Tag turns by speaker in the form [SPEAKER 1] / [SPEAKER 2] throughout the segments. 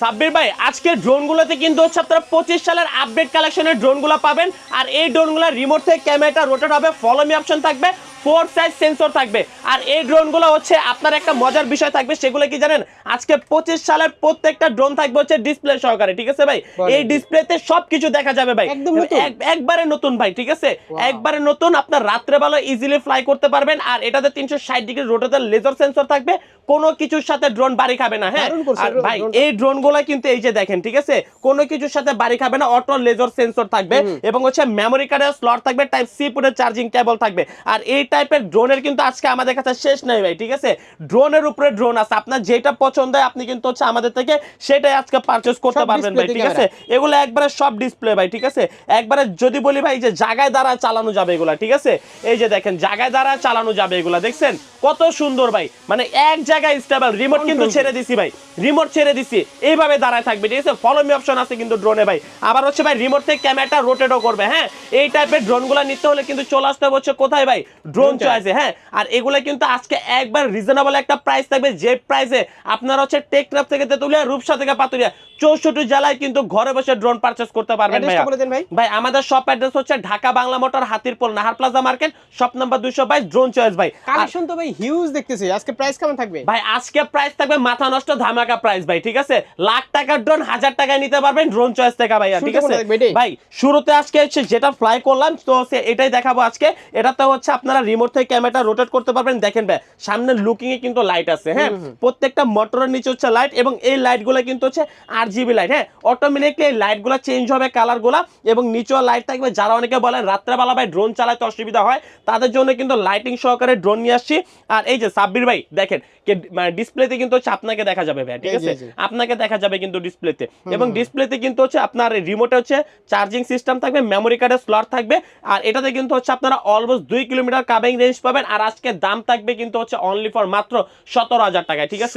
[SPEAKER 1] সাব্বির ভাই, আজকের ড্রোনগুলোতে কিন্তু হচ্ছে আপনারা পঁচিশ সালের আপডেট কালেকশনের ড্রোনগুলো পাবেন। আর এই ড্রোনগুলো রিমোট থেকে ক্যামেরাটা রোটেট হবে। ফলো মি অপশন থাকবে। ফোর সাইজ সেন্সর থাকবে। আর এই ড্রোনগুলো হচ্ছে আপনার একটা মজার বিষয় থাকবে সেগুলো কি জানেন? আজকে পঁচিশ সালের প্রত্যেকটা ড্রোন থাকবে হচ্ছে ডিসপ্লে সহকারে ঠিক আছে ভাই। এই ডিসপ্লেতে সবকিছু দেখা যাবে ভাই। একবারে নতুন ভাই ঠিক আছে? একবারে নতুন আপনার রাত্রেবেলা ইজিলি ফ্লাই করতে পারবেন আর এটাতে তিনশো ষাট ডিগ্রি রোটেটার লেজার সেন্সর থাকবে। কোনো কিছুর সাথে ড্রোন বাড়ি খাবে না হ্যাঁ? আর ভাই এই ড্রোনগুলা কিন্তু এই যে দেখেন ঠিক আছে? কোনো কিছুর সাথে বাড়ি খাবে না অটো লেজার সেন্সর থাকবে এবং হচ্ছে মেমোরি কার্ডের স্লট থাকবে টাইপ সি পুটের চার্জিং কেবল থাকবে। আর এই টাইপের ড্রোনের কিন্তু আজকে আমাদের কাছে শেষ নাই ভাই ঠিক আছে? ড্রোনের উপরে ড্রোন আছে আপনার যেটা পছন্দ হয় আপনি কিন্তু হচ্ছে আমাদের থেকে সেটাই আজকে পারচেস করতে পারবেন ভাই ঠিক আছে? এগুলো একবারে সব ডিসপ্লে ভাই ঠিক আছে? একবারে যদি বলি ভাই যে জায়গায় দ্বারা চালানো যাবে এগুলা ঠিক আছে? এই যে দেখেন জায়গায় দ্বারা চালানো যাবে এগুলা দেখছেন? কত সুন্দর ভাই মানে এক জায়গায় স্টেবল রিমোট কিন্তু ছেড়ে দিছি ভাই রিমোট ছেড়ে দিছি এইভাবে দাঁড়ায় থাকবে ঠিক আছে? ফলো মি অপশন আছে কিন্তু ড্রোনে ভাই। আবার হচ্ছে ভাই রিমোট থেকে ক্যামেরাটা রোটেটও করবে হ্যাঁ? এই টাইপের ড্রোনগুলো নিতে হলে কিন্তু চলে আসতে হচ্ছে কোথায় ভাই? ড্রোন চয়েসে হ্যাঁ? আর এগুলো কিন্তু আজকে একবার রিজনেবল একটা প্রাইস থাকবে যে প্রাইসে আপনারা হচ্ছে টেকনাফ থেকে তেতুলিয়া রূপসা থেকে পাতুলিয়া চৌষট্টি জেলায় কিন্তু ঘরে বসে ড্রোন পারচেস করতে পারবেন
[SPEAKER 2] ভাই।
[SPEAKER 1] ভাই আমাদের শপ অ্যাড্রেস হচ্ছে Dhaka Bangla Motor Hatirpool Nahar plaza market shop number দুশো বাইশ ড্রোন চয়েস ভাই।
[SPEAKER 2] কালেকশন তো ভাই হিউজ দেখতেছি। আজকে প্রাইস কেমন থাকবে?
[SPEAKER 1] ভাই আজকে প্রাইস থাকবে মাথা নষ্ট ধামাকা প্রাইস ভাই ঠিক আছে? লাখ টাকার ড্রোন হাজার টাকায় নিতে পারবেন ড্রোন চয়েস থেকে ভাই ঠিক আছে? ভাই শুরুতে আজকে হচ্ছে যেটা ফ্লাই করলাম তো সে এটাই দেখাবো আজকে। এটাতে হচ্ছে আপনারা রিমোট থেকে ক্যামেরাটা রোটেট করতে পারবেন। দেখেন ভাই সামনে লুকিং এ কিন্তু লাইট আছে হ্যাঁ? প্রত্যেকটা মোটরের নিচে হচ্ছে লাইট এবং এই লাইটগুলো কিন্তু হচ্ছে আর জিবি লাইট হ্যাঁ? অটোমেটিকলি এই লাইটগুলো চেঞ্জ হবে কালারগুলা এবং নিচেও লাইট থাকবে। যারা অনেকে বলেন রাত্রেবেলা ভাই ড্রোন চালাতে অসুবিধা হয় তাদের জন্য কিন্তু লাইটিং সহকারে ড্রোন নিয়ে আসছি। আর এই যে সাব্বির ভাই দেখেন মানে ডিসপ্লেতে কিন্তু হচ্ছে আপনাকে দেখা যাবে ভাই ঠিক আছে? আপনাকে দেখা যাবে কিন্তু ডিসপ্লেতে এবং ডিসপ্লেতে কিন্তু হচ্ছে আপনার রিমোটে হচ্ছে চার্জিং সিস্টেম থাকবে মেমোরি কার্ডের স্লট থাকবে। আর এটাতে কিন্তু হচ্ছে আপনারা অলমোস্ট দুই কিলোমিটার কাবিং রেঞ্জ পাবেন আর আজকে দাম থাকবে কিন্তু হচ্ছে অনলি ফর মাত্র সতেরো হাজার টাকায় ঠিক আছে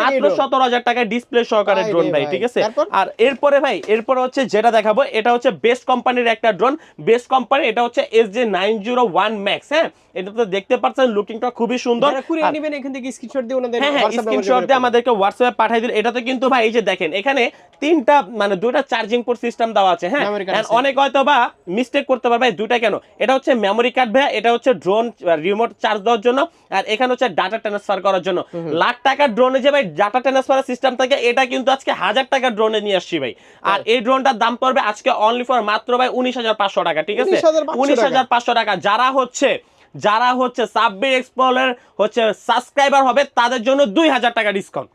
[SPEAKER 1] মাত্র? সতেরো হাজার টাকায় ডিসপ্লে সহকারে ড্রোন ভাই। ঠিক আছে আর এরপরে ভাই এরপরে হচ্ছে যেটা দেখাবো এটা হচ্ছে বেস্ট কোম্পানির একটা ড্রোন বেস্ট কোম্পানি এটা হচ্ছে S J nine zero one max হ্যাঁ এটা তো দেখতে পাচ্ছেন লুকিংটা খুবই সুন্দর
[SPEAKER 2] নেবেন এখান থেকে স্ক্রিনশট দিয়ে ওনাদের
[SPEAKER 1] হ্যাঁ হ্যাঁ স্ক্রিনশট দিয়ে
[SPEAKER 2] করবেন।
[SPEAKER 1] আমাদেরকে হোয়াটসঅ্যাপে পাঠিয়ে দিন এটাতে কিন্তু ভাই এই যে দেখেন এখানে তিনটা মানে দুইটা চার্জিং পোর্ট সিস্টেম দেওয়া আছে হ্যাঁ। অনেক হয়তো বা মিস্টেক করতে পারবে দুইটা কেন এটা হচ্ছে মেমোরি কার্ড ভাই এটা হচ্ছে ড্রোন রিমোট চার্জ দেওয়ার জন্য আর এখানে হচ্ছে ডাটা ট্রান্সফার করার জন্য। লাখ টাকার ড্রোনে যে ভাই ডাটা ট্রান্সফার সিস্টেম থাকে এটা কিন্তু আজকে হাজার টাকার ড্রোনে নিয়ে আসছি ভাই। আর এই ড্রোনটার দাম পড়বে আজকে অনলি ফর মাত্র ভাই উনিশ হাজার পাঁচশো টাকা ঠিক আছে? উনিশ হাজার পাঁচশো টাকা। যারা হচ্ছে যারা হচ্ছে সাব্বির এক্সপ্লোরের হচ্ছে সাবস্ক্রাইবার হবে তাদের জন্য দুই হাজার টাকা ডিসকাউন্ট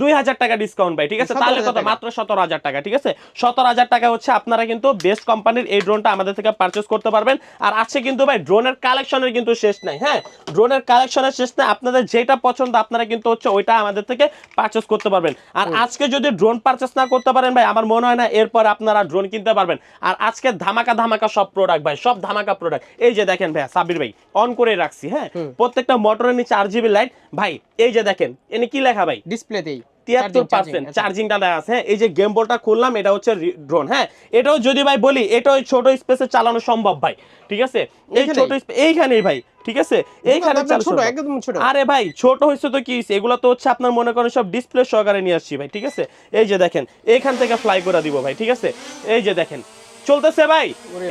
[SPEAKER 1] দুই হাজার টাকা ডিসকাউন্ট ভাই ঠিক আছে? তাহলে কত? মাত্র সতেরো হাজার টাকা ঠিক আছে? সতেরো হাজার টাকা হচ্ছে আপনারা কিন্তু বেস্ট কোম্পানির এই ড্রোনটা আমাদের থেকে পারচেস করতে পারবেন। আর আজকে কিন্তু ভাই ড্রোনের কালেকশনের কিন্তু শেষ নাই হ্যাঁ? ড্রোনের কালেকশনের শেষ নাই আপনাদের যেটা পছন্দ আপনারা কিন্তু হচ্ছে ওইটা আমাদের থেকে পারচেস করতে পারবেন। আর আজকে যদি ড্রোন পারচেস না করতে পারেন ভাই আমার মনে হয় না এরপর আপনারা ড্রোন কিনতে পারবেন। আর আজকে ধামাকা ধামাকা সব প্রোডাক্ট ভাই সব ধামাকা প্রোডাক্ট এই যে দেখেন ভাই সাবির ভাই অন করে রাখছি হ্যাঁ? প্রত্যেকটা মোটরের নিচে আর জিবি লাইট ভাই এই যে দেখেন এনে কি লেখা ভাই?
[SPEAKER 2] ডিসপ্লেতেই
[SPEAKER 1] তিয়াত্তর পার্সেন্ট চার্জিংটা দেওয়া আছে। হ্যাঁ এই যে গেম বলটা খুললাম এটা হচ্ছে ড্রোন হ্যাঁ? এটাও যদি ভাই বলি এটাও ছোট স্পেসে চালানো সম্ভব ভাই ঠিক আছে? এই ছোট এইখানেই ভাই ঠিক আছে? এইখানে
[SPEAKER 2] আপনার ছোট, একদম ছোট।
[SPEAKER 1] আরে ভাই ছোট হয়েছে তো কি হয়েছে? এগুলো তো হচ্ছে আপনার মনে করেন সব ডিসপ্লে সহকারে নিয়ে আসছি ভাই ঠিক আছে? এই যে দেখেন এইখান থেকে ফ্লাই করে দিব ভাই ঠিক আছে? এই যে দেখেন চলতেছে ভাই?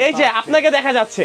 [SPEAKER 1] এই যে আপনাকে দেখা যাচ্ছে।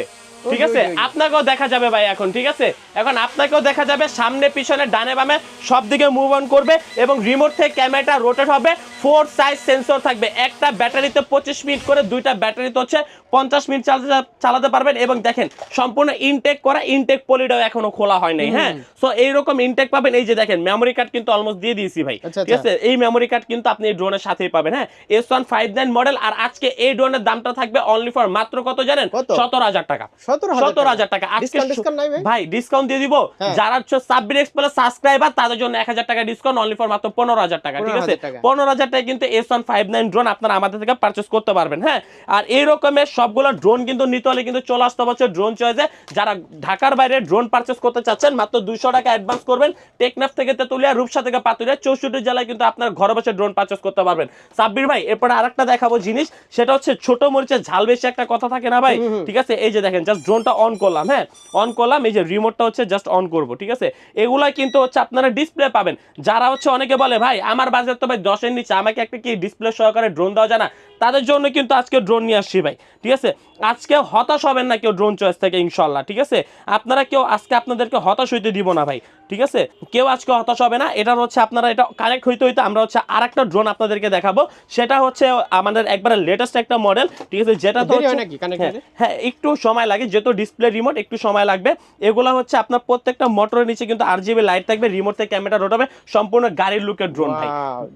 [SPEAKER 1] ঠিক আছে। আপনাকেও দেখা যাবে ভাই এখন ঠিক আছে? এখন আপনাকেও দেখা যাবে সামনে পিছনে ডানে বামে সব দিকে মুভ অন করবে এবং রিমোট থেকে ক্যামেরাটা রোটেট হবে। ফোর সাইজ সেন্সর থাকবে। একটা ব্যাটারিতে পঁচিশ মিনিট করে দুইটা ব্যাটারিতে হচ্ছে পঞ্চাশ মিনিট চালাতে চালাতে পারবেন এবং দেখেন সম্পূর্ণ ইনটেক করা ইনটেক পলিটাও এখনও খোলা হয় নাই হ্যাঁ? সো এইরকম ইনটেক পাবেন। এই যে দেখেন মেমোরি কার্ড কিন্তু অলমোস্ট দিয়ে দিয়েছি ভাই।
[SPEAKER 2] আচ্ছা,
[SPEAKER 1] ঠিক আছে? এই মেমোরি কার্ড কিন্তু আপনি এই ড্রোনের সাথেই পাবেন হ্যাঁ? S one five nine model আর আজকে এই ড্রোনের দামটা থাকবে অনলি ফর মাত্র কত জানেন? সতেরো হাজার টাকা।
[SPEAKER 2] সতেরো
[SPEAKER 1] সতেরো হাজার টাকা আজকে
[SPEAKER 2] ডিসকাউন্ট ডিসকাউন্ট নাই ভাই।
[SPEAKER 1] ভাই ডিসকাউন্ট দিয়ে দিব।
[SPEAKER 2] হ্যাঁ।
[SPEAKER 1] যারা হচ্ছে সাব্বির এক্সপ্রেস সাবস্ক্রাইবার তাদের জন্য এক হাজার টাকা ডিসকাউন্ট অনলি ফর মাত্র পনেরো হাজার টাকা ঠিক আছে? পনেরো হাজার টাকা। কিন্তু S one five nine drone আপনারা আমাদের থেকে পারচেস করতে পারবেন হ্যাঁ? আর এই রকমের সবগুলো ড্রোন কিন্তু নিতে হলে কিন্তু চলে আসতে হচ্ছে ড্রোন চয়েসে যারা ঢাকার বাইরে ড্রোন পারচেস করতে চাচ্ছেন মাত্র দুইশো টাকা অ্যাডভান্স করবেন। টেকনাফ থেকে তেতুলিয়া রূপসা থেকে পাতুলিয়া চৌষট্টি জেলায় কিন্তু আপনার ঘরে বসে ড্রোন পারচেস করতে পারবেন। সাব্বির ভাই এরপরে আরেকটা দেখাবো জিনিস সেটা হচ্ছে ছোট মরিচের ঝাল বেশি একটা কথা থাকে না ভাই? ঠিক আছে? এই যে দেখেন জাস্ট ড্রোনটা অন করলাম হ্যাঁ? অন করলাম, এই যে রিমোটটা হচ্ছে জাস্ট অন করব, ঠিক আছে? এগুলাই কিন্তু হচ্ছে আপনারা ডিসপ্লে পাবেন। যারা হচ্ছে অনেকে বলে, ভাই, আমার বাজার তো ভাই দশের নিচে, আমাকে একটা কি ডিসপ্লে সহকারে ড্রোন দেওয়া যায় না? তাদের জন্য কিন্তু আজকে ড্রোন নিয়ে আসছি ভাই, ঠিক আছে? আজকে হতাশ হবেন না কেউ ড্রোন চয়েস থেকে, ইনশাল্লাহ, ঠিক আছে? আপনারা কেউ আজকে আপনাদেরকে হতাশ হইতে দিব না ভাই। ঠিক আছে? কেউ আজকে হতাশ হবে না। এটার হচ্ছে আপনারা এটা কানেক্ট হইতে হইতে আমরা হচ্ছে আর একটা ড্রোন আপনাদেরকে দেখাবো। সেটা হচ্ছে আমাদের একবারে লেটেস্ট একটা মডেল ঠিক আছে? যেটা তো
[SPEAKER 2] হয় connect
[SPEAKER 1] হ্যাঁ, একটু সময় লাগে যেহেতু ডিসপ্লে রিমোট একটু সময় লাগবে। এগুলা হচ্ছে আপনার প্রত্যেকটা মোটরের নিচে কিন্তু আর জিবি লাইট থাকবে রিমোট থেকে ক্যামেরা রোটাবে সম্পূর্ণ গাড়ির লুকের ড্রোন ভাই।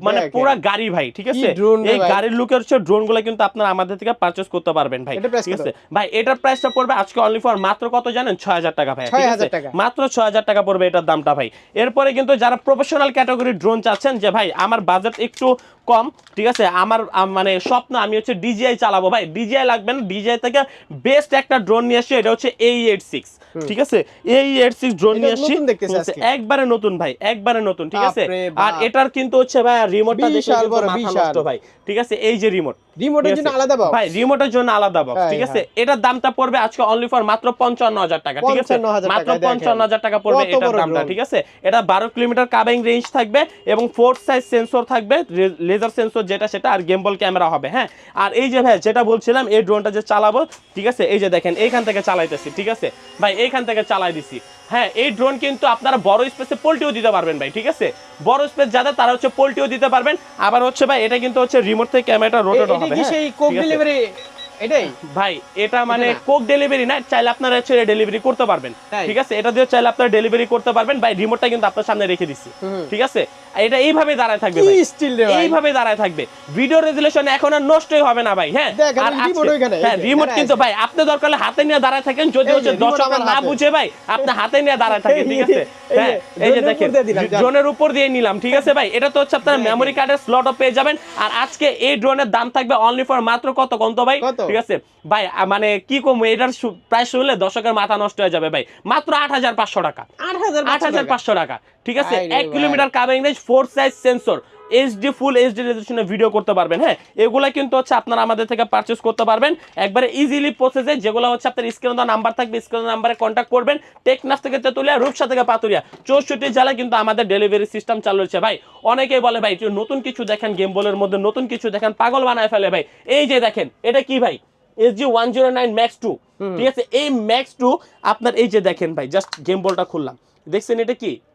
[SPEAKER 1] মানে। পুরা গাড়ি ভাই ঠিক আছে? এই গাড়ির লুকের হচ্ছে ড্রোনগুলো কিন্তু আপনারা আমাদের থেকে পারচেস করতে পারবেন ভাই। ঠিক আছে? ভাই এটার প্রাইসটা পড়বে আজকে অনলি ফর মাত্র কত জানেন? ছয় হাজার টাকা ভাই ঠিক
[SPEAKER 2] 6,000
[SPEAKER 1] আছে
[SPEAKER 2] টাকা।
[SPEAKER 1] মাত্র ছয় হাজার টাকা পড়বে এটার দামটা ভাই। এরপরে কিন্তু যারা প্রফেশনাল ক্যাটাগরির ড্রোন চাচ্ছেন যে ভাই আমার বাজেট একটু কম ঠিক আছে? আমার মানে স্বপ্ন আমি হচ্ছে ডিজিআই চালাবো। ভাই ডিজিআই লাগবে না? ডিজিআই থেকে বেস্ট একটা ড্রোন নিয়ে আসছি এটা হচ্ছে এই এইট সিক্স ঠিক আছে? এই এইট সিক্স ড্রোন নিয়ে
[SPEAKER 2] আজকে।
[SPEAKER 1] একবারে নতুন ভাই একবারে নতুন ঠিক আছে? আর এটার কিন্তু হচ্ছে ভাই রিমোটটা দেখে মাথা। নষ্ট ভাই ঠিক আছে? এই যে রিমোট
[SPEAKER 2] রিমোটের জন্য আলাদা বক্স
[SPEAKER 1] ভাই রিমোটের জন্য আলাদা বক্স ঠিক আছে?
[SPEAKER 2] হ্যাঁ।
[SPEAKER 1] এটার দামটা পড়বে আজকে অনলি ফর মাত্র পঞ্চান্ন হাজার টাকা ঠিক আছে? মাত্র
[SPEAKER 2] টাকায় দেখেন।
[SPEAKER 1] পঞ্চান্ন হাজার টাকা পড়বে এটার দামটা ঠিক আছে? এটা বারো কিলোমিটার কাবিং রেঞ্জ থাকবে এবং ফোর সাইজ সেন্সর থাকবে লেজার সেন্সর যেটা সেটা আর গেমবল ক্যামেরা হবে হ্যাঁ? আর এই যে ভাই যেটা বলছিলাম এই ড্রোনটা যে চালাবো ঠিক আছে? এই যে দেখেন এইখান থেকে চালাইতেছি ঠিক আছে? ভাই এইখান থেকে চালাই দিছি। হ্যাঁ এই ড্রোন কিন্তু আপনারা বড় স্পেসে পোল্টিও দিতে পারবেন ভাই ঠিক আছে? বড় স্পেস যাদের তারা হচ্ছে পোল্টিও দিতে পারবেন। আবার হচ্ছে ভাই এটা কিন্তু হচ্ছে রিমোট থেকে ক্যামেরাটা রোটেট হবে হ্যাঁ,
[SPEAKER 2] এটাই?
[SPEAKER 1] ভাই এটা মানে। কোক ডেলিভারি না চাইলে আপনারা হচ্ছে ডেলিভারি করতে পারবেন। ঠিক আছে? এটা দিয়ে চাইলে আপনারা ডেলিভারি করতে পারবেন। ভাই রিমোটটা কিন্তু আপনার সামনে রেখে দিছি ঠিক আছে? এটা এইভাবে দাঁড়ায় থাকবে ভাই।
[SPEAKER 2] স্টিল
[SPEAKER 1] এইভাবে দাঁড়ায় থাকবে। ভিডিও রেজুলেশন এখন আর নষ্টই হবে না ভাই হ্যাঁ? আর হ্যাঁ রিমোট কিন্তু ভাই আপনি দরকার হলে হাতে নিয়ে দাঁড়ায় থাকেন। যদি হচ্ছে দর্শকরা না বুঝে ভাই আপনি হাতে নিয়ে দাঁড়ায় থাকেন ঠিক আছে?
[SPEAKER 2] এই যে,
[SPEAKER 1] হ্যাঁ এই যে দেখেন
[SPEAKER 2] দিলাম, যান।
[SPEAKER 1] ড্রোনের উপর দিয়ে নিলাম ঠিক আছে ভাই? এটা তো হচ্ছে আপনার
[SPEAKER 2] দেখেন।
[SPEAKER 1] মেমোরি কার্ডের স্লটও পেয়ে যাবেন। আর আজকে এই ড্রোনের দাম থাকবে অনলি ফর মাত্র কত কত ভাই?
[SPEAKER 2] কত?
[SPEAKER 1] ঠিক আছে? ভাই মানে কি কম এটার প্রায় শুনলে দর্শকের মাথা নষ্ট হয়ে যাবে ভাই। মাত্র আট হাজার পাঁচশো টাকা।
[SPEAKER 2] আট হাজার
[SPEAKER 1] পাঁচশো টাকা? ঠিক আছে? এক kilometre কাবিং range four size sensor. HD full HD রেজলিউশনে video করতে পারবেন হ্যাঁ? এগুলা কিন্তু হচ্ছে আপনারা আমাদের থেকে পারচেস করতে পারবেন। একবারে ইজিলি প্রসেসে যেগুলো হচ্ছে আপনার স্ক্রিনে দেওয়া নাম্বার থাকবে স্ক্রিনে নাম্বারে কন্ট্যাক্ট করবেন। টেকনাফ থেকে তেতুলিয়া রূপসা থেকে পাতুরিয়া চৌষট্টি জেলায় কিন্তু আমাদের ডেলিভারি সিস্টেম চালু রয়েছে। ভাই অনেকেই বলে ভাই যে নতুন কিছু দেখেন গেম বলের মধ্যে নতুন কিছু দেখেন পাগল বানায় ফেলে ভাই। এই যে দেখেন এটা কি ভাই? S G one zero nine max two ঠিক আছে? এই ম্যাক্স টু আপনার এই যে দেখেন ভাই জাস্ট গেম বলটা খুললাম। দেখছেন এটা কি?
[SPEAKER 2] 3 gimbal।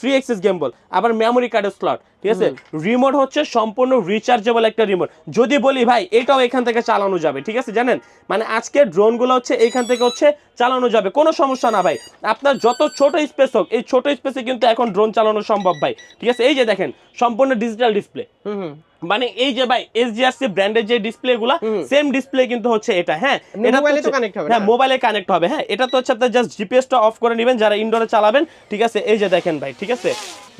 [SPEAKER 1] Three axis gimbal আবার মেমোরি কার্ডের স্লট ঠিক আছে? রিমোট হচ্ছে সম্পূর্ণ রিচার্জেবল একটা রিমোট যদি বলি ভাই এটাও এখান থেকে চালানো যাবে ঠিক আছে জানেন? মানে আজকে ড্রোনগুলো হচ্ছে এখান থেকে হচ্ছে চালানো যাবে। কোনো সমস্যা না ভাই। আপনার যত ছোট স্পেস হোক এই ছোট স্পেসে কিন্তু এখন ড্রোন চালানো সম্ভব ভাই। ঠিক আছে? এই যে দেখেন সম্পূর্ণ ডিজিটাল ডিসপ্লে
[SPEAKER 2] হুম।
[SPEAKER 1] মানে এই যে ভাই এসজিআরসি ব্র্যান্ডের যে ডিসপ্লে গুলা সেম ডিসপ্লে কিন্তু হচ্ছে এটা হ্যাঁ।
[SPEAKER 2] এমনি
[SPEAKER 1] এটা
[SPEAKER 2] মোবাইলে তো কানেক্ট হবে
[SPEAKER 1] হ্যাঁ মোবাইলে কানেক্ট হবে হ্যাঁ। এটা তো হচ্ছে আপনার জাস্ট জিপিএসটা অফ করে নেবেন যারা ইনডোরে চালাবেন ঠিক আছে? এই যে দেখেন ভাই ঠিক আছে?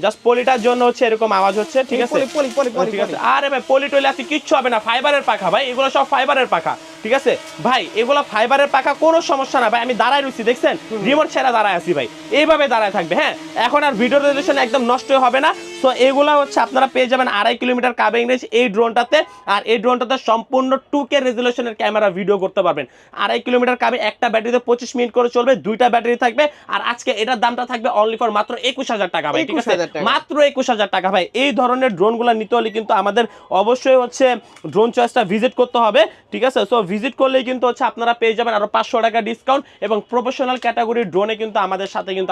[SPEAKER 1] জাস্ট পলিটার জন্য হচ্ছে এরকম আওয়াজ হচ্ছে ঠিক আছে?
[SPEAKER 2] পলি পলি পলি পলি
[SPEAKER 1] ঠিক আছে। আরে ভাই পলি টলি আছে কিচ্ছু হবে না ফাইবারের পাখা ভাই এগুলো সব ফাইবারের পাখা। ঠিক আছে? ভাই এগুলো ফাইবারের পাখা কোনো সমস্যা না ভাই আমি দাঁড়ায় রয়েছি দেখছেন? রিমোট ছেড়া দাঁড়ায় আছি ভাই। এইভাবে দাঁড়ায় থাকবে হ্যাঁ? এখন আর ভিডিও রেজুলেশন একদম নষ্ট হবে না। তো এগুলো হচ্ছে আপনারা পেয়ে যাবেন আড়াই কিলোমিটার কাবিং রেঞ্জ এই ড্রোনটাতে আর এই ড্রোনটাতে সম্পূর্ণ টু কে রেজুলেশনের ক্যামেরা ভিডিও করতে পারবেন। আড়াই কিলোমিটার কাবিং একটা ব্যাটারিতে পঁচিশ মিনিট করে চলবে দুইটা ব্যাটারি থাকবে। আর আজকে এটার দামটা থাকবে অনলি ফর মাত্র একুশ হাজার টাকা ভাই ঠিক আছে? মাত্র একুশ হাজার টাকা ভাই। এই ধরনের ড্রোনগুলো নিতে হলে কিন্তু আমাদের অবশ্যই হচ্ছে ড্রোন চয়েসটা ভিজিট করতে হবে ঠিক আছে? সো ভিজিট করলেই কিন্তু হচ্ছে আপনারা পেয়ে যাবেন আরও পাঁচশো টাকা ডিসকাউন্ট এবং প্রফেশনাল ক্যাটাগরির ড্রোনে কিন্তু আমাদের সাথে কিন্তু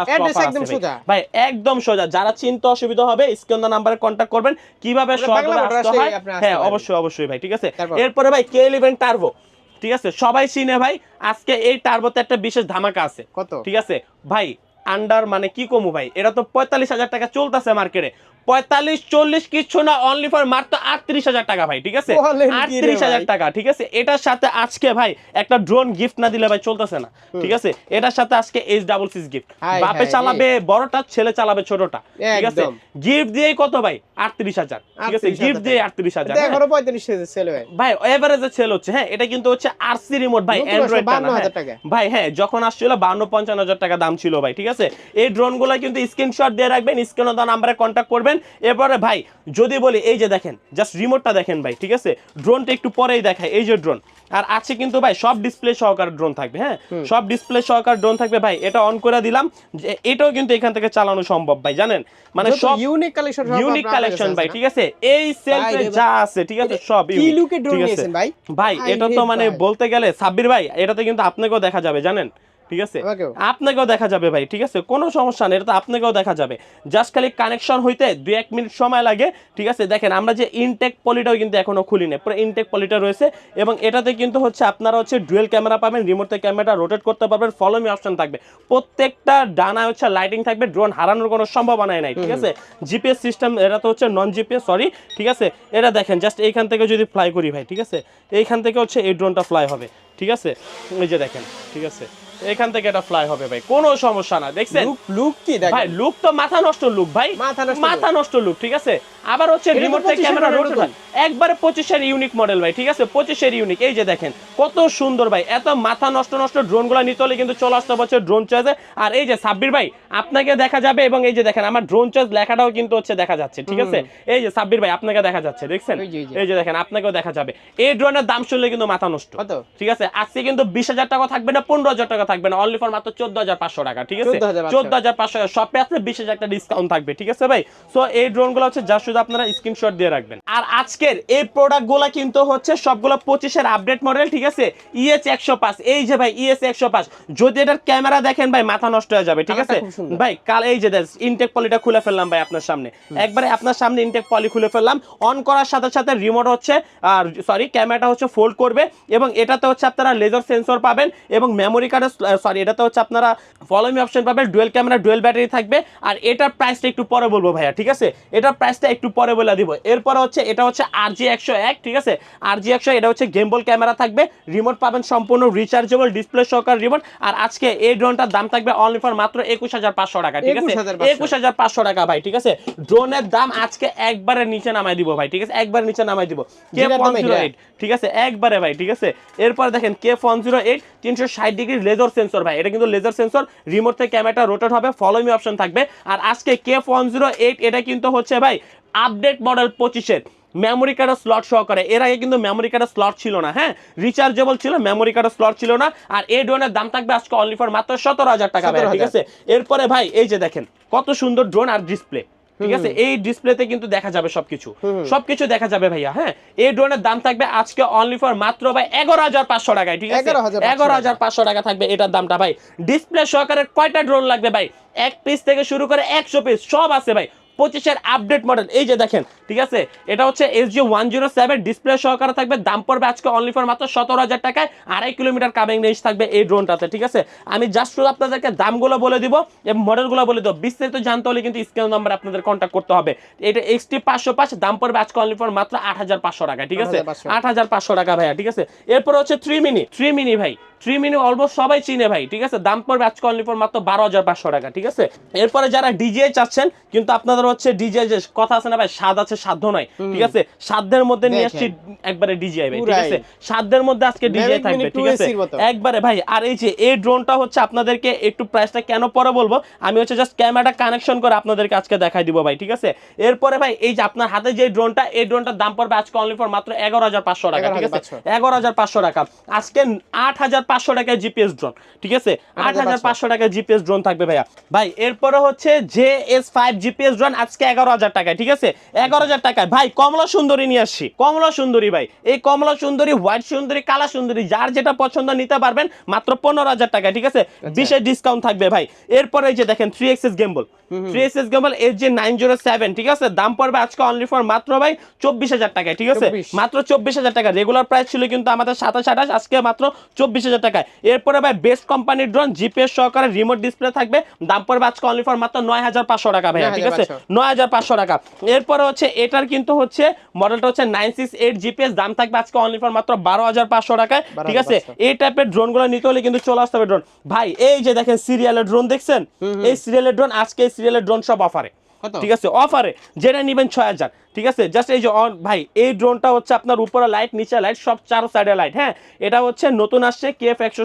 [SPEAKER 1] ভাই।
[SPEAKER 2] সোজা।
[SPEAKER 1] ভাই। একদম সোজা। যারা চিন্তা অসুবিধা হবে স্ক্রিন নাম্বারে কন্ট্যাক্ট করবেন। কীভাবে
[SPEAKER 2] আমরা
[SPEAKER 1] সহজে আসতে হয়? হ্যাঁ অবশ্যই অবশ্যই ভাই ঠিক আছে? এরপরে ভাই কে ইলেভেন টার্বো ঠিক আছে? সবাই চিনে ভাই আজকে এই টার্বোতে একটা বিশেষ ধামাকা আছে।
[SPEAKER 2] কত?
[SPEAKER 1] ঠিক আছে? ভাই আন্ডার মানে কি কমু ভাই? এটা তো পঁয়তাল্লিশ হাজার টাকা চলতেছে মার্কেটে পঁয়তাল্লিশ চল্লিশ কিচ্ছু না অনলি ফর মাত্র আটত্রিশ হাজার টাকা ভাই ঠিক আছে? আটত্রিশ হাজার টাকা ঠিক আছে? এটার সাথে আজকে ভাই একটা ড্রোন গিফট না দিলে ভাই চলতেছে না ঠিক আছে? এটার সাথে আজকে এইচ ডাবল সিক্স গিফট বাপে চালাবে বড়টা ছেলে চালাবে ছোটটা ঠিক আছে? গিফট দিয়েই কত ভাই? আটত্রিশ হাজার ঠিক আছে? গিফট দিয়ে আটত্রিশ হাজার হ্যাঁ।
[SPEAKER 2] ছেলে ভাই।
[SPEAKER 1] এভারেজে সেল হচ্ছে হ্যাঁ? এটা কিন্তু হচ্ছে আরসি রিমোট ভাই অ্যান্ড্রয়েড ভাই হ্যাঁ যখন আসছিল বান্ন পঞ্চান্ন হাজার টাকা দাম ছিল ভাই ঠিক আছে? এই ড্রোনগুলো কিন্তু স্ক্রিনশট দিয়ে রাখবেন স্ক্রিনে দেওয়া নাম্বারে কন্ট্যাক্ট করবেন এরপরে ভাই যদি বলি এই যে দেখেন জাস্ট রিমোটটা দেখেন ভাই ঠিক আছে? ড্রোনটা একটু পরেই দেখায় এই যে ড্রোন আর আছে কিন্তু ভাই সব ডিসপ্লে সহকারে ড্রোন থাকবে হ্যাঁ? সব ডিসপ্লে সহকারে ড্রোন থাকবে ভাই এটা অন করে দিলাম যে এটাও কিন্তু এখান থেকে চালানো সম্ভব ভাই জানেন? মানে সব
[SPEAKER 2] ইউনিক কালেকশন
[SPEAKER 1] ইউনিক কালেকশন ভাই ঠিক আছে? এই সেলফে যা আছে ঠিক আছে সব
[SPEAKER 2] কি লুকে ড্রোন
[SPEAKER 1] ঠিক আছে?
[SPEAKER 2] নিয়েছেন ভাই?
[SPEAKER 1] ভাই
[SPEAKER 2] ভাই
[SPEAKER 1] এটা তো মানে বলতে গেলে সাব্বির ভাই এটাতে কিন্তু আপনাকেও দেখা যাবে জানেন? ঠিক আছে? আপনাকেও দেখা যাবে ভাই ঠিক আছে? কোনো সমস্যা নেই এটা তো আপনাকেও দেখা যাবে। জাস্ট খালি কানেকশন হইতে দুই এক মিনিট সময় লাগে ঠিক আছে? দেখেন আমরা যে ইনটেক পলিটাও কিন্তু এখনও খুলি নাই পুরো ইনটেক পলিটা রয়েছে এবং এটাতে কিন্তু হচ্ছে আপনারা হচ্ছে ডুয়েল ক্যামেরা পাবেন রিমোটে ক্যামেরাটা রোটেট করতে পারবেন ফলো মি অপশন থাকবে। প্রত্যেকটা ডানা হচ্ছে লাইটিং থাকবে ড্রোন হারানোর কোনো সম্ভাবনাই নাই ঠিক আছে? জিপিএস সিস্টেম এটা তো হচ্ছে নন জিপিএস সরি ঠিক আছে? এটা দেখেন জাস্ট এইখান থেকে যদি ফ্লাই করি ভাই ঠিক আছে? এইখান থেকে হচ্ছে এই ড্রোনটা ফ্লাই হবে ঠিক আছে? এই যে দেখেন ঠিক আছে? এখান থেকে এটা ফ্লাই হবে ভাই। কোনো সমস্যা না দেখছেন?
[SPEAKER 2] লুক লুক কি
[SPEAKER 1] ভাই লুক তো মাথা নষ্ট লুক ভাই।
[SPEAKER 2] মাথা নষ্ট
[SPEAKER 1] লুক ঠিক আছে? আবার হচ্ছে রিমোট থেকে
[SPEAKER 2] 25
[SPEAKER 1] ক্যামেরা
[SPEAKER 2] এর
[SPEAKER 1] রোটেট হয় একবারে পঁচিশের ইউনিক মডেল ভাই ঠিক আছে? পঁচিশের ইউনিক এই যে দেখেন কত সুন্দর ভাই। এত মাথা নষ্ট নষ্ট ড্রোনগুলা নিতে হলে কিন্তু চলে আসতে বছর ড্রোন চয়েসে আর এই যে সাব্বির ভাই আপনাকে দেখা যাবে এবং এই যে দেখেন আমার ড্রোন চার্জ লেখাটাও কিন্তু হচ্ছে দেখা যাচ্ছে ঠিক আছে? এই যে সাব্বির ভাই আপনাকে দেখা যাচ্ছে দেখছেন। এই যে দেখেন আপনাকেও দেখা যাবে। এই ড্রোনের দাম শুনলে কিন্তু মাথা নষ্ট।
[SPEAKER 2] কত?
[SPEAKER 1] ঠিক আছে? আজকে কিন্তু বিশ হাজার টাকা থাকবে না পনেরো হাজার টাকা থাকবে না। অনলি ফর মাত্র চোদ্দ হাজার পাঁচশো টাকা ঠিক আছে?
[SPEAKER 2] 14,500
[SPEAKER 1] চোদ্দ হাজার পাঁচশো শপে আসলে বিশ হাজার ডিসকাউন্ট থাকবে ঠিক আছে ভাই? সো এই ড্রোনগুলো হচ্ছে যা শুধু আপনারা স্ক্রিনশট দিয়ে রাখবেন। আর আজকের এই প্রোডাক্টগুলো কিন্তু হচ্ছে সবগুলো পঁচিশের আপডেট মডেল ঠিক আছে? ইএস একশো পাঁচ এই যে ভাই ইএস একশো পাঁচ। যদি এটার ক্যামেরা দেখেন ভাই মাথা নষ্ট হয়ে যাবে ঠিক আছে। ভাই কাল এই যে ইনটেক পলিটা খুলে ফেললাম ভাই আপনার সামনে। একবারে আপনার সামনে ইনটেক পলি খুলে ফেললাম। অন করার সাথে সাথে রিমোট হচ্ছে আর সরি ক্যামেরাটা হচ্ছে ফোল্ড করবে এবং এটাতে হচ্ছে আপনারা লেজার সেন্সর পাবেন এবং মেমোরি কার্ডের সরি এটাতে হচ্ছে আপনারা ফলোমি অপশন পাবেন ডুয়েল ক্যামেরা ডুয়েল ব্যাটারি থাকবে। আর এটার প্রাইসটা একটু পরে বলব ভাইয়া ঠিক আছে? এটার প্রাইসটা একটু পরে বলে দিব। এরপরে হচ্ছে এটা হচ্ছে আর জি একশো এক ঠিক আছে? আর জি একশো এটা হচ্ছে গেমবল ক্যামেরা থাকবে। রিমোট পাবেন সম্পূর্ণ রিচার্জেবল ডিসপ্লে সহকার রিমোট আর আজকে এই ড্রোনটার দাম থাকবে অনলি ফর মাত্র একুশ হাজার পাঁচশো টাকা ঠিক আছে?
[SPEAKER 2] 21,500
[SPEAKER 1] একুশ হাজার পাঁচশো টাকা ভাই ঠিক আছে? ড্রোনের দাম আজকে একবারে নিচে নামাই দিব ভাই ঠিক আছে? একবারে নিচে নামাই দিব। কে
[SPEAKER 2] দাম এটা।
[SPEAKER 1] এইট ঠিক আছে? একবারে ভাই ঠিক আছে? এরপর দেখেন কে ফোন জিরো এইট তিনশো ষাট ডিগ্রি লেজার সেন্সর ভাই। এটা কিন্তু লেজার সেন্সর রিমোট থেকে ক্যামেরাটা রোটেট হবে ফলো মি অপশন থাকবে। আর আজকে কে ফোন জিরো এইট এটা কিন্তু হচ্ছে ভাই আপডেট মডেল পঁচিশের মেমোরি কার্ডের স্লট সহকারে। এর আগে কিন্তু মেমোরি কার্ডের স্লট ছিল না হ্যাঁ? রিচার্জেবল ছিল মেমোরি কার্ডের স্লট ছিল না। আর এই ড্রোনের দাম থাকবে আজকে অনলি ফর মাত্র সতেরো হাজার টাকা ঠিক আছে? এরপরে ভাই এই যে দেখেন কত সুন্দর ড্রোন আর ডিসপ্লে ঠিক আছে? এই ডিসপ্লেতে কিন্তু দেখা যাবে সবকিছু। সবকিছু দেখা যাবে ভাইয়া হ্যাঁ? এই ড্রোনের দাম থাকবে আজকে অনলি ফর মাত্র ভাই এগারো হাজার পাঁচশো টাকায় ঠিক আছে? এগারো হাজার পাঁচশো টাকা। থাকবে এটার দামটা ভাই। ডিসপ্লে সহকারে কয়টা ড্রোন লাগবে ভাই? এক পিস থেকে শুরু করে একশো পিস সব আছে ভাই। পঁচিশের আপডেট মডেল এই যে দেখেন ঠিক আছে? এটা হচ্ছে S G one zero seven display সহকারে থাকবে। দাম পড়বে আজকে অনলি ফর মাত্র সতেরো হাজার টাকায়। আড়াই কিলোমিটার কামিং রেঞ্জ থাকবে এই ড্রোনটাতে ঠিক আছে? আমি জাস্ট শুধু আপনাদেরকে দামগুলো বলে দিব এবং মডেলগুলো বলে দেবো। বিস্তারিত জানতে হলে কিন্তু স্ক্রিন নাম্বার আপনাদের কন্ট্যাক্ট করতে হবে। এটা এক্সটি পাঁচশো পাঁচ দাম পড়বে আজকে অনলি ফর মাত্র আট হাজার পাঁচশো টাকা ঠিক আছে? আট হাজার পাঁচশো। টাকা ভাইয়া ঠিক আছে? এরপর হচ্ছে থ্রি মিনি থ্রি মিনি ভাই। থ্রি মিনি অলমোস্ট সবাই চিনে ভাই ঠিক আছে? দাম পড়বে আজকে অনলি ফর মাত্র বারো হাজার পাঁচশো টাকা ঠিক আছে? এরপরে যারা ডিজে চাচ্ছেন কিন্তু আপনাদের হচ্ছে ডিজে যে কথা আছে না ভাই স্বাদ আছে সাধ্য নয় ঠিক আছে? সাধ্যের মধ্যে নিয়ে আসছি একবারে ডিজে ভাই ঠিক আছে? সাধ্যের মধ্যে আজকে ডিজে থাকবে ঠিক আছে?
[SPEAKER 2] 2AC র মতো।
[SPEAKER 1] একবারে ভাই আর এই যে এই ড্রোনটা হচ্ছে আপনাদেরকে একটু প্রাইসটা কেন পরে বলব? আমি হচ্ছে জাস্ট ক্যামেরাটা কানেকশন করে আপনাদেরকে আজকে দেখাই দিব ভাই ঠিক আছে? এরপরে ভাই এই যে আপনার হাতে যে ড্রোনটা এই ড্রোনটার দাম পড়বে আজকে অনলি ফর মাত্র এগারো হাজার পাঁচশো টাকা ঠিক আছে? এগারো হাজার পাঁচশো টাকা। আজকে আট হাজার পাঁচশো টাকায় জিপিএস ড্রোন ঠিক আছে? আট হাজার পাঁচশো টাকায় জিপিএস ড্রোন থাকবে ভাইয়া। ভাই এরপরে হচ্ছে J S five GPS drone আজকে এগারো হাজার টাকায় ঠিক আছে? এগারো হাজার টাকায়। ভাই কমলা সুন্দরী নিয়ে আসছি। কমলা সুন্দরী ভাই। এই কমলা সুন্দরী হোয়াইট সুন্দরী কালা সুন্দরী যার যেটা পছন্দ নিতে পারবেন মাত্র পনেরো হাজার টাকায় ঠিক আছে? বিশেষ ডিসকাউন্ট থাকবে ভাই। এরপরে এই যে দেখেন three axis gimbal three axis gimbal S J nine zero seven ঠিক আছে? দাম পড়বে আজকে অনলি ফর মাত্র ভাই চব্বিশ হাজার টাকায় ঠিক আছে? মাত্র চব্বিশ হাজার টাকা। রেগুলার প্রাইস ছিল কিন্তু আমাদের সাতাশ আঠাশ আজকে মাত্র চব্বিশ হাজার টাকায়। এরপরে ভাই বেস্ট কোম্পানির ড্রোন জিপিএস সহকারে রিমোট ডিসপ্লে থাকবে। দাম পড়বে আজকে অনলি ফর মাত্র নয় হাজার পাঁচশো টাকা ভাইয়া ঠিক আছে? নয় হাজার পাঁচশো। টাকা। এরপরে হচ্ছে এটার কিন্তু হচ্ছে মডেলটা হচ্ছে নাইন সিক্স এইট জিপিএস দাম থাকবে আজকে অনলি ফর মাত্র বারো হাজার পাঁচশো টাকায় ঠিক আছে? এই টাইপের ড্রোনগুলো নিতে হলে কিন্তু চলে আসতে হবে ড্রোন ভাই এই যে দেখেন সিরিয়ালের ড্রোন দেখছেন? এই সিরিয়ালের ড্রোন আজকে এই সিরিয়ালের ড্রোন সব অফারে ঠিক আছে? অফারে যেটা নেবেন ছয় হাজার। ঠিক আছে? জাস্ট এই যে on- ভাই এই ড্রোনটা হচ্ছে আপনার উপরে লাইট নিচে লাইট সব চার সাইডে লাইট হ্যাঁ? এটা হচ্ছে নতুন আসছে কে এফ একশো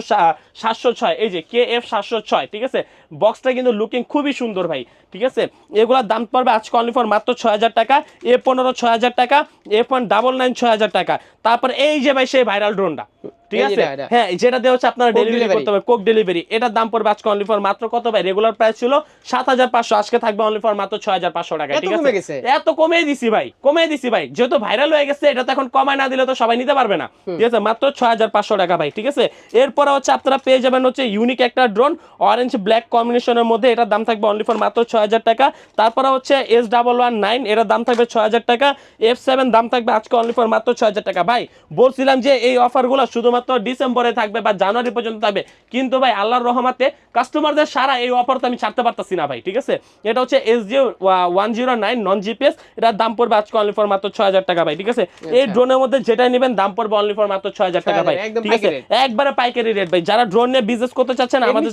[SPEAKER 1] সাতশো ছয় এই যে কে এফ সাতশো ছয় ঠিক আছে? বক্সটা কিন্তু লুকিং খুবই সুন্দর ভাই ঠিক আছে? এগুলোর দাম পড়বে আজকে অনলি ফর মাত্র ছয় হাজার টাকা এ পনেরো ছয় হাজার টাকা এফ ওয়ান ডাবল নাইন ছয় হাজার টাকা। তারপর এই যে ভাই সেই ভাইরাল ড্রোনটা ঠিক আছে? হ্যাঁ যেটা দিয়ে হচ্ছে আপনারা ডেলিভারি করতে হবে কোক ডেলিভারি এটার দাম পড়বে আজকে অনলি ফর মাত্র কত ভাই? রেগুলার প্রাইস ছিল সাত হাজার পাঁচশো আজকে থাকবে অনলি ফর মাত্র ছয় হাজার পাঁচশো টাকা ঠিক আছে? এত কমে দিছি ভাই কমে দিছি ভাই। যেহেতু ভাইরাল হয়ে গেছে এটা তো এখন কমায় না দিলে তো সবাই নিতে পারবে না। ঠিক আছে? মাত্র ছয় হাজার পাঁচশো টাকা ভাই ঠিক আছে? এরপরে হচ্ছে আপনারা পেয়ে যাবেন হচ্ছে ইউনিক একটা ড্রোন অরেঞ্জ ব্ল্যাক কম্বিনেশনের মধ্যে। এটার দাম থাকবে অনলি ফর মাত্র ছয় হাজার টাকা। তারপরে হচ্ছে এস ডাবল ওয়ান নাইন এটার দাম থাকবে ছয় হাজার টাকা। এফ সেভেন দাম থাকবে আজকে অনলি ফর মাত্র ছয় হাজার টাকা। ভাই বলছিলাম যে এই অফারগুলো শুধুমাত্র ডিসেম্বরে থাকবে বা জানুয়ারি পর্যন্ত থাকবে। কিন্তু ভাই আল্লাহর রহমাতে কাস্টমারদের সারা এই অফার তো আমি ছাড়তে পারতাছি না ভাই ঠিক আছে? এটা হচ্ছে S G one zero nine non GPS এটার দাম পড়বে আজকে অনলি ফর মাত্র ছয় হাজার টাকা ভাই ঠিক আছে? এই ড্রোনের মধ্যে যেটাই নেবেন দাম পড়বে অনলি ফর মাত্র ছয় হাজার টাকা ভাই ঠিক আছে? একবারে পাইকারি রেট ভাই যারা ড্রোন নিয়ে বিজনেস করতে চাচ্ছেন আমাদের।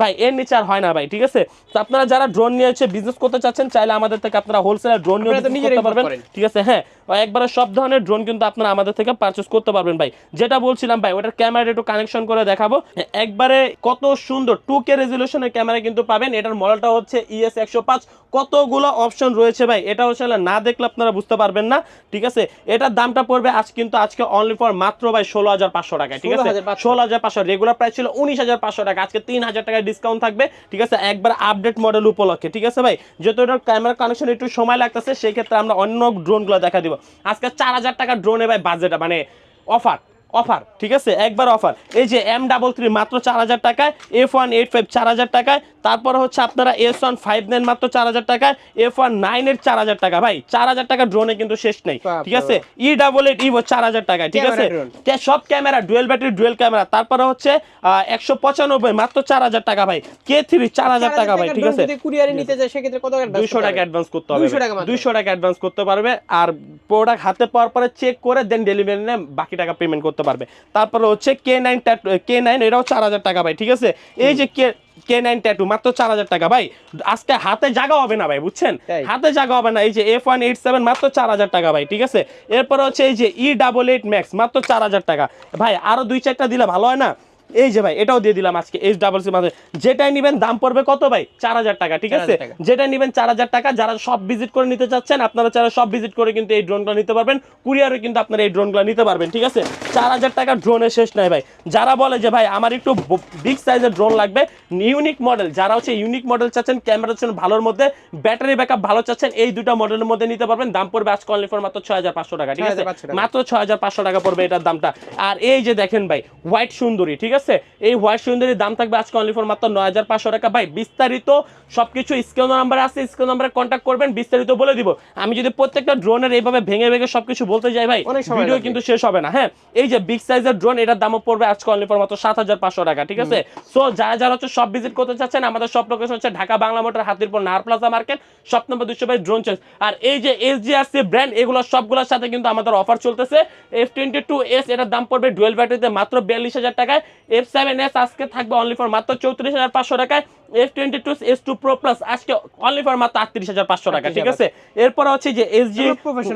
[SPEAKER 1] ভাই এর নিচে আর হয় না ভাই ঠিক আছে? তো আপনারা যারা ড্রোন নিয়ে হচ্ছে বিজনেস করতে চাচ্ছেন চাইলে আমাদের থেকে আপনারা হোলসেলার ড্রোন নিয়ে করতে পারবেন ঠিক আছে? হ্যাঁ একবারে সব ধরনের ড্রোন কিন্তু আপনারা আমাদের থেকে পারচেস করতে পারবেন ভাই। যেটা বলছিলাম ভাই ওটার ক্যামেরা একটু কানেকশন করে দেখাবো। একবারে কত সুন্দর টু কে রেজলিউশনের ক্যামেরা কিন্তু পাবেন। এটার মডেলটা হচ্ছে E ইএস একশো পাঁচ। কতগুলো অপশন রয়েছে ভাই এটা হচ্ছে না দেখলে আপনারা বুঝতে পারবেন না ঠিক আছে? এটার দামটা পড়বে আজ কিন্তু আজকে অনলি ফর মাত্র ভাই ষোলো হাজার পাঁচশো টাকা ঠিক আছে? ষোলো হাজার পাঁচশো রেগুলার প্রাইস ছিল উনিশ হাজার পাঁচশো টাকা। আজকে তিন হাজার টাকা ডিসকাউন্ট থাকবে ঠিক আছে? একবার আপডেট মডেল উপলক্ষে ঠিক আছে ভাই? যেহেতু এটার ক্যামেরা কানেকশন একটু সময় লাগতেছে সেই ক্ষেত্রে আমরা অন্য ড্রোনগুলো দেখা দিব। আজকে চার হাজার টাকা ড্রোনে ভাই বাজেট মানে অফার অফার ঠিক আছে? একবার অফার। এই যে এম ডাবল থ্রি মাত্র চার হাজার টাকায় এফ ওয়ান এইট ফাইভ চার হাজার টাকায় তারপর হচ্ছে আপনারা এস ওয়ান ফাইভ নাইন মাত্র চার হাজার টাকায় এফ ওয়ান নাইন এইট চার হাজার টাকা। ভাই চার হাজার টাকা ড্রোনে কিন্তু শেষ নেই ঠিক আছে? ই ডাবল এইট ইভো চার হাজার টাকায় ঠিক আছে? সব camera dual battery dual camera তারপরে হচ্ছে একশো পঁচানব্বই মাত্র চার হাজার টাকা ভাই। কে থ্রি চার হাজার টাকা ভাই ঠিক আছে?
[SPEAKER 2] কুরিয়ারে নিতে যায় সেক্ষেত্রে কত টাকা
[SPEAKER 1] দুইশো টাকা অ্যাডভান্স করতে হবে
[SPEAKER 2] 200 টাকা
[SPEAKER 1] দুইশো টাকা অ্যাডভান্স করতে পারবে আর প্রোডাক্ট হাতে পাওয়ার পরে চেক করে দেন ডেলিভারি নিয়ে বাকি টাকা পেমেন্ট করতে পারবে। তারপরে হচ্ছে কে নাইন ট্যাটু কে নাইন এটাও চার হাজার টাকা ভাই ঠিক আছে? এই যে কে কে নাইন ট্যাটু মাত্র চার হাজার টাকা ভাই। আজকে হাতে জায়গা হবে না ভাই বুঝছেন? হাতে জায়গা হবে না এই যে এফ ওয়ান এইট সেভেন মাত্র চার হাজার টাকা ভাই ঠিক আছে? এরপরে হচ্ছে এই যে ই ডাবল এইট ম্যাক্স মাত্র চার হাজার টাকা। ভাই আরও দুই চারটা দিলে ভালো হয় না? এই যে ভাই এটাও দিয়ে দিলাম আজকে এইচ ডাবল সি মাঝে যেটাই নিবেন দাম পড়বে কত ভাই? চার হাজার টাকা ঠিক আছে?
[SPEAKER 2] 4,000 টাকা।
[SPEAKER 1] যেটা নিবেন চার হাজার টাকা। যারা সব ভিজিট করে নিতে চাচ্ছেন আপনারা যারা সব ভিজিট করে কিন্তু এই ড্রোনগুলো নিতে পারবেন। কুরিয়ারে কিন্তু আপনারা এই ড্রোনগুলো নিতে পারবেন ঠিক আছে? চার হাজার টাকা ড্রোনের শেষ নাই ভাই। যারা বলে যে ভাই আমার একটু বিগ সাইজের ড্রোন লাগবে ইউনিক মডেল যারা হচ্ছে ইউনিক মডেল চাচ্ছেন ক্যামেরা চাচ্ছেন ভালোর মধ্যে ব্যাটারি ব্যাকআপ ভালো চাচ্ছেন এই দুটো মডেলের মধ্যে নিতে পারবেন। দাম পড়বে আজকে অনলি ফর মাত্র ছয় হাজার পাঁচশো টাকা ঠিক আছে? মাত্র ছয় হাজার পাঁচশো টাকা পড়বে এটার দামটা। আর এই যে দেখেন ভাই হোয়াইট সুন্দরী ঠিক আছে? এই হোয়াইট সুন্দরীর দাম থাকবে আজকে অনলি ফর মাত্র নয় হাজার পাঁচশো টাকা। ভাই বিস্তারিত সবকিছু স্ক্রিন নাম্বারে আছে স্ক্রিন নাম্বারে কন্ট্যাক্ট করবেন বিস্তারিত বলে দিব। আমি যদি প্রত্যেকটা ড্রোনের এইভাবে ভেঙে ভেঙে সবকিছু বলতে যাই ভাই ভিডিও কিন্তু শেষ হবে না হ্যাঁ? এই যে বিগ সাইজের ড্রোন এটার দামও পড়বে আজকে অনলি ফর মাত্র সাত হাজার পাঁচশো টাকা ঠিক আছে? সো যারা যারা হচ্ছে সব ভিজিট করতে চাচ্ছেন আমাদের সব লোকেশন হচ্ছে ঢাকা বাংলা মোটর হাতিরপুর নার প্লাজা মার্কেট সব নম্বর দুশো বাইশ ড্রোন চয়েস আর এই যে এস সি ব্র্যান্ড এগুলো সবগুলোর সাথে কিন্তু আমাদের অফার চলতেছে। এফ টোয়েন্টি টু এস এটার দাম পড়বে ডুয়েল ব্যাটারিতে মাত্র বিয়াল্লিশ হাজার টাকায়। এফ সেভেন এস আজকে থাকবে অনলি ফর মাত্র চৌত্রিশ হাজার পাঁচশো টাকায়। F twenty two S two pro plus আজকে অনলি ফর মাত্র আটত্রিশ হাজার পাঁচশো টাকা ঠিক আছে? এরপরে হচ্ছে যে এস জি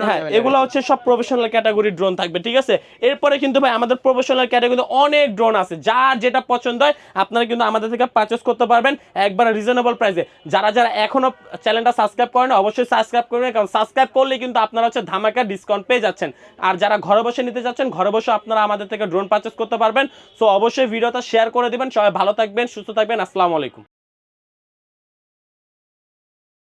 [SPEAKER 1] হ্যাঁ এগুলো হচ্ছে সব প্রফেশনাল ক্যাটাগরি ড্রোন থাকবে ঠিক আছে? এরপরে কিন্তু ভাই আমাদের প্রফেশনাল ক্যাটাগরিতে অনেক ড্রোন আছে। যার যেটা পছন্দ হয় আপনারা কিন্তু আমাদের থেকে পারচেস করতে পারবেন একবার রিজনেবল প্রাইসে যারা যারা এখনও চ্যানেলটা সাবস্ক্রাইব করেন অবশ্যই সাবস্ক্রাইব করবেন কারণ সাবস্ক্রাইব করলে কিন্তু আপনারা হচ্ছে ধামাকা ডিসকাউন্ট পেয়ে যাচ্ছেন। আর যারা ঘরে বসে নিতে যাচ্ছেন ঘরে বসে আপনারা আমাদের থেকে ড্রোন পারচেস করতে পারবেন। সো অবশ্যই ভিডিওটা শেয়ার করে দিবেন। সবাই ভালো থাকবেন সুস্থ থাকবেন। আসসালামু আলাইকুম।